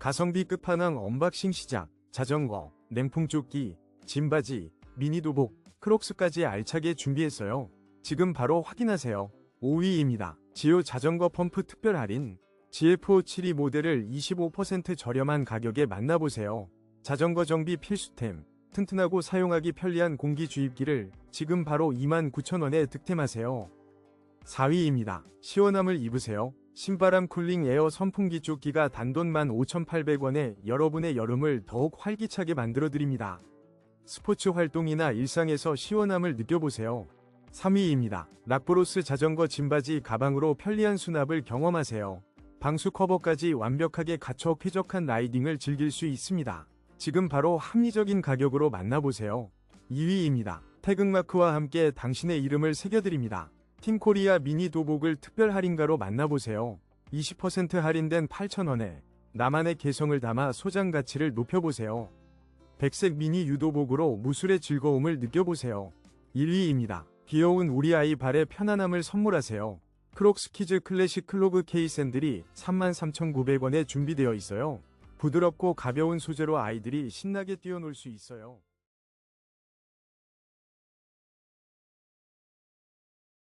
가성비 끝판왕 언박싱 시작. 자전거, 냉풍조끼, 짐바지, 미니도복, 크록스까지 알차게 준비했어요. 지금 바로 확인하세요. 5위입니다. 지오 자전거 펌프 특별 할인. GF572 모델을 25% 저렴한 가격에 만나보세요. 자전거 정비 필수템. 튼튼하고 사용하기 편리한 공기 주입기를 지금 바로 29,000원에 득템하세요. 4위입니다. 시원함을 입으세요. 신바람 쿨링 에어 선풍기 조끼가 단돈 15,800원에 여러분의 여름을 더욱 활기차게 만들어드립니다. 스포츠 활동이나 일상에서 시원함을 느껴보세요. 3위입니다. 락브로스 자전거 짐바지 가방으로 편리한 수납을 경험하세요. 방수 커버까지 완벽하게 갖춰 쾌적한 라이딩을 즐길 수 있습니다. 지금 바로 합리적인 가격으로 만나보세요. 2위입니다. 태극마크와 함께 당신의 이름을 새겨드립니다. 팀코리아 미니 도복을 특별 할인가로 만나보세요. 20% 할인된 8,000원에 나만의 개성을 담아 소장 가치를 높여보세요. 백색 미니 유도복으로 무술의 즐거움을 느껴보세요. 1위입니다. 귀여운 우리 아이 발의 편안함을 선물하세요. 크록스키즈 클래식 클로그 케이샌들이 33,900원에 준비되어 있어요. 부드럽고 가벼운 소재로 아이들이 신나게 뛰어놀 수 있어요.